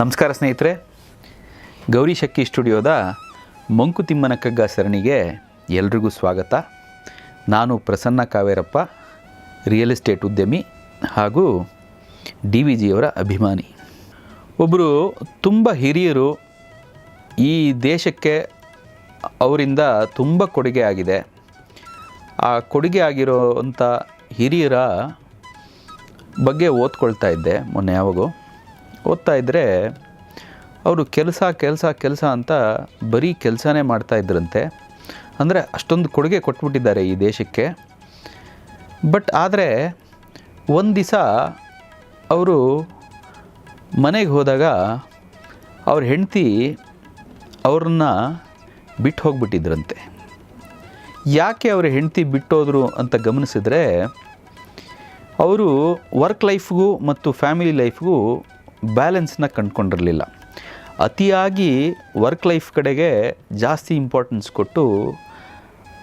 ನಮಸ್ಕಾರ ಸ್ನೇಹಿತರೆ. ಗೌರಿ ಶಕ್ಕಿ ಸ್ಟುಡಿಯೋದ ಮಂಕುತಿಮ್ಮನ ಕಗ್ಗ ಸರಣಿಗೆ ಎಲ್ರಿಗೂ ಸ್ವಾಗತ. ನಾನು ಪ್ರಸನ್ನ ಕಾವೇರಪ್ಪ, ರಿಯಲ್ ಎಸ್ಟೇಟ್ ಉದ್ಯಮಿ ಹಾಗೂ ಡಿ ವಿ ಜಿಯವರ ಅಭಿಮಾನಿ. ಒಬ್ಬರು ತುಂಬ ಹಿರಿಯರು ಈ ದೇಶಕ್ಕೆ ಅವರಿಂದ ತುಂಬ ಕೊಡುಗೆ ಆಗಿದೆ. ಆ ಕೊಡುಗೆ ಆಗಿರೋ ಅಂಥ ಹಿರಿಯರ ಬಗ್ಗೆ ಓದ್ಕೊಳ್ತಾ ಇದ್ದೆ ಮೊನ್ನೆ ಯಾವಾಗೋ. ಓದ್ತಾ ಇದ್ದರೆ ಅವರು ಕೆಲಸ ಕೆಲಸ ಕೆಲಸ ಅಂತ ಬರೀ ಕೆಲಸನೇ ಮಾಡ್ತಾ ಇದ್ರಂತೆ. ಅಂದರೆ ಅಷ್ಟೊಂದು ಕೊಡುಗೆ ಕೊಟ್ಬಿಟ್ಟಿದ್ದಾರೆ ಈ ದೇಶಕ್ಕೆ. ಬಟ್ ಆದರೆ ಒಂದು ದಿವಸ ಅವರು ಮನೆಗೆ ಹೋದಾಗ ಅವ್ರ ಹೆಂಡತಿ ಅವ್ರನ್ನ ಬಿಟ್ಟು ಹೋಗ್ಬಿಟ್ಟಿದ್ರಂತೆ. ಯಾಕೆ ಅವ್ರ ಹೆಂಡತಿ ಬಿಟ್ಟೋದ್ರು ಅಂತ ಗಮನಿಸಿದ್ರೆ, ಅವರು ವರ್ಕ್ ಲೈಫ್ಗೂ ಮತ್ತು ಫ್ಯಾಮಿಲಿ ಲೈಫ್ಗೂ ಬ್ಯಾಲೆನ್ಸ್ನ ಕಂಡುಕೊಂಡಿರಲಿಲ್ಲ. ಅತಿಯಾಗಿ ವರ್ಕ್ ಲೈಫ್ ಕಡೆಗೆ ಜಾಸ್ತಿ ಇಂಪಾರ್ಟೆನ್ಸ್ ಕೊಟ್ಟು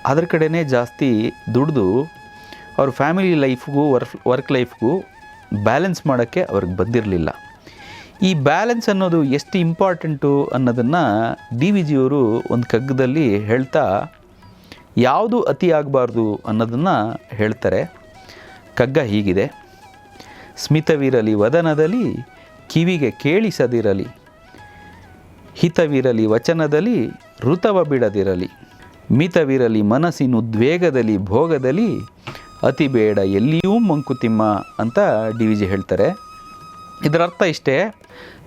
ಅದ್ರ ಕಡೆನೇ ಜಾಸ್ತಿ ದುಡಿದು ಅವ್ರ ಫ್ಯಾಮಿಲಿ ಲೈಫ್ಗೂ ವರ್ಕ್ ವರ್ಕ್ ಲೈಫ್ಗೂ ಬ್ಯಾಲೆನ್ಸ್ ಮಾಡೋಕ್ಕೆ ಅವ್ರಿಗೆ ಬಂದಿರಲಿಲ್ಲ. ಈ ಬ್ಯಾಲೆನ್ಸ್ ಅನ್ನೋದು ಎಷ್ಟು ಇಂಪಾರ್ಟೆಂಟು ಅನ್ನೋದನ್ನು ಡಿ ವಿ ಜಿಯವರು ಒಂದು ಕಗ್ಗದಲ್ಲಿ ಹೇಳ್ತಾ ಯಾವುದು ಅತಿ ಆಗಬಾರ್ದು ಅನ್ನೋದನ್ನು ಹೇಳ್ತಾರೆ. ಕಗ್ಗ ಹೀಗಿದೆ. ಸ್ಮಿತವೀರಲಿ ವದನದಲ್ಲಿ ಕಿವಿಗೆ ಕೇಳಿಸದಿರಲಿ, ಹಿತವಿರಲಿ, ವಚನದಲ್ಲಿ ಋತವ ಬಿಡದಿರಲಿ, ಮಿತವಿರಲಿ ಮನಸ್ಸಿನ ಉದ್ವೇಗದಲ್ಲಿ ಭೋಗದಲ್ಲಿ ಅತಿ ಬೇಡ, ಎಲ್ಲಿಯೂ ಮಂಕುತಿಮ್ಮ ಅಂತ ಡಿ ವಿ ಜಿ ಹೇಳ್ತಾರೆ. ಇದರ ಅರ್ಥ ಇಷ್ಟೇ,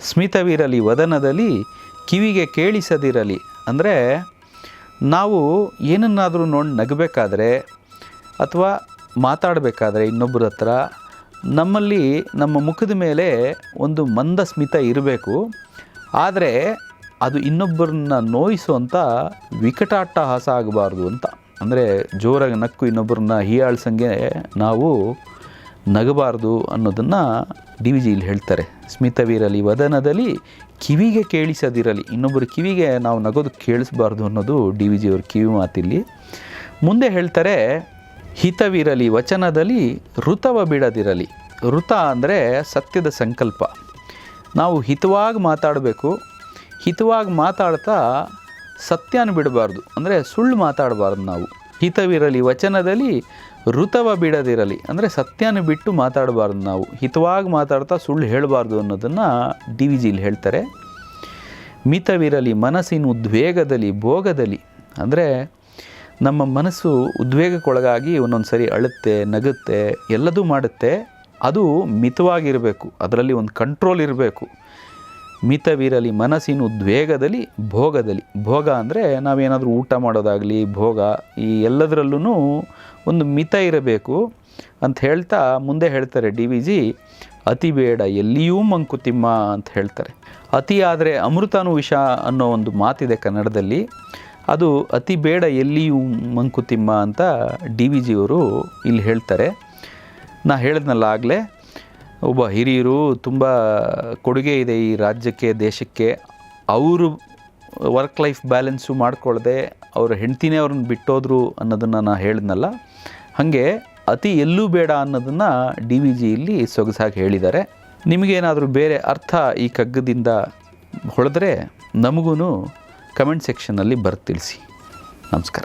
ಸ್ಮಿತವಿರಲಿ, ವದನದಲ್ಲಿ ಕಿವಿಗೆ ಕೇಳಿಸದಿರಲಿ. ಅಂದರೆ ನಾವು ಏನನ್ನಾದರೂ ನೋಡಿ ನಗಬೇಕಾದ್ರೆ ಅಥವಾ ಮಾತಾಡಬೇಕಾದ್ರೆ ಇನ್ನೊಬ್ಬರ ಹತ್ರ ನಮ್ಮಲ್ಲಿ ನಮ್ಮ ಮುಖದ ಮೇಲೆ ಒಂದು ಮಂದ ಸ್ಮಿತ ಇರಬೇಕು. ಆದರೆ ಅದು ಇನ್ನೊಬ್ಬರನ್ನ ನೋಯಿಸುವಂಥ ವಿಕಟಾಟ್ಟಹಾಸ ಆಗಬಾರ್ದು ಅಂತ. ಅಂದರೆ ಜೋರಾಗಿ ನಕ್ಕು ಇನ್ನೊಬ್ಬರನ್ನ ಹೀಯಾಳ್ಸಂಗೆ ನಾವು ನಗಬಾರ್ದು ಅನ್ನೋದನ್ನು ಡಿ ವಿ ಜಿ ಇಲ್ಲಿ ಹೇಳ್ತಾರೆ. ಸ್ಮಿತವಿರಲಿ, ವದನದಲ್ಲಿ ಕಿವಿಗೆ ಕೇಳಿಸದಿರಲಿ. ಇನ್ನೊಬ್ಬರು ಕಿವಿಗೆ ನಾವು ನಗೋದು ಕೇಳಿಸ್ಬಾರ್ದು ಅನ್ನೋದು ಡಿ ವಿ ಜಿಯವ್ರ ಕಿವಿ ಮಾತಿಲ್ಲಿ. ಮುಂದೆ ಹೇಳ್ತಾರೆ ಹಿತವಿರಲಿ, ವಚನದಲ್ಲಿ ಋತವ ಬಿಡದಿರಲಿ. ಋತ ಅಂದರೆ ಸತ್ಯದ ಸಂಕಲ್ಪ. ನಾವು ಹಿತವಾಗಿ ಮಾತಾಡಬೇಕು, ಹಿತವಾಗಿ ಮಾತಾಡ್ತಾ ಸತ್ಯನ ಬಿಡಬಾರ್ದು. ಅಂದರೆ ಸುಳ್ಳು ಮಾತಾಡಬಾರ್ದು ನಾವು. ಹಿತವಿರಲಿ, ವಚನದಲ್ಲಿ ಋತವ ಬಿಡದಿರಲಿ, ಅಂದರೆ ಸತ್ಯನ ಬಿಟ್ಟು ಮಾತಾಡಬಾರ್ದು ನಾವು. ಹಿತವಾಗಿ ಮಾತಾಡ್ತಾ ಸುಳ್ಳು ಹೇಳಬಾರ್ದು ಅನ್ನೋದನ್ನು ಡಿ ವಿ ಜಿಲಿ ಹೇಳ್ತಾರೆ. ಮಿತವಿರಲಿ, ಮನಸ್ಸಿನ ಉದ್ವೇಗದಲ್ಲಿ, ಭೋಗದಲ್ಲಿ, ಅಂದರೆ ನಮ್ಮ ಮನಸ್ಸು ಉದ್ವೇಗಕ್ಕೊಳಗಾಗಿ ಒಂದೊಂದು ಸರಿ ಅಳುತ್ತೆ, ನಗುತ್ತೆ, ಎಲ್ಲದೂ ಮಾಡುತ್ತೆ. ಅದು ಮಿತವಾಗಿರಬೇಕು. ಅದರಲ್ಲಿ ಒಂದು ಕಂಟ್ರೋಲ್ ಇರಬೇಕು. ಮಿತವಿರಲಿ ಮನಸ್ಸಿನ ಉದ್ವೇಗದಲ್ಲಿ ಭೋಗದಲ್ಲಿ. ಭೋಗ ಅಂದರೆ ನಾವೇನಾದರೂ ಊಟ ಮಾಡೋದಾಗಲಿ, ಭೋಗ, ಈ ಎಲ್ಲದರಲ್ಲೂ ಒಂದು ಮಿತ ಇರಬೇಕು ಅಂತ ಹೇಳ್ತಾ ಮುಂದೆ ಹೇಳ್ತಾರೆ ಡಿ ವಿ ಜಿ. ಅತಿ ಬೇಡ, ಎಲ್ಲಿಯೂ ಮಂಕುತಿಮ್ಮ ಅಂತ ಹೇಳ್ತಾರೆ. ಅತಿ ಆದರೆ ಅಮೃತಾನು ವಿಷ ಅನ್ನೋ ಒಂದು ಮಾತಿದೆ ಕನ್ನಡದಲ್ಲಿ. ಅದು ಅತಿ ಬೇಡ ಎಲ್ಲಿಯೂ ಮಂಕುತಿಮ್ಮ ಅಂತ ಡಿ ವಿ ಜಿಯವರು ಇಲ್ಲಿ ಹೇಳ್ತಾರೆ. ನಾ ಹೇಳಿದ್ನಲ್ಲ ಆಗಲೇ, ಒಬ್ಬ ಹಿರಿಯರು ತುಂಬ ಕೊಡುಗೆ ಇದೆ ಈ ರಾಜ್ಯಕ್ಕೆ, ದೇಶಕ್ಕೆ. ಅವರು ವರ್ಕ್ ಲೈಫ್ ಬ್ಯಾಲೆನ್ಸು ಮಾಡ್ಕೊಳ್ಳದೆ ಅವರ ಹೆಂಡ್ತಿನೇ ಅವ್ರನ್ನ ಬಿಟ್ಟೋದ್ರು ಅನ್ನೋದನ್ನು ನಾನು ಹೇಳಿದ್ನಲ್ಲ. ಹಾಗೆ ಅತಿ ಎಲ್ಲೂ ಬೇಡ ಅನ್ನೋದನ್ನು ಡಿ ವಿ ಜಿ ಇಲ್ಲಿ ಸೊಗಸಾಗಿ ಹೇಳಿದ್ದಾರೆ. ನಿಮಗೇನಾದರೂ ಬೇರೆ ಅರ್ಥ ಈ ಕಗ್ಗದಿಂದ ಹೊಳೆದ್ರೆ ನಮಗೂ ಕಮೆಂಟ್ ಸೆಕ್ಷನಲ್ಲಿ ಬರ್ತಿಳಿಸಿ ನಮಸ್ಕಾರ.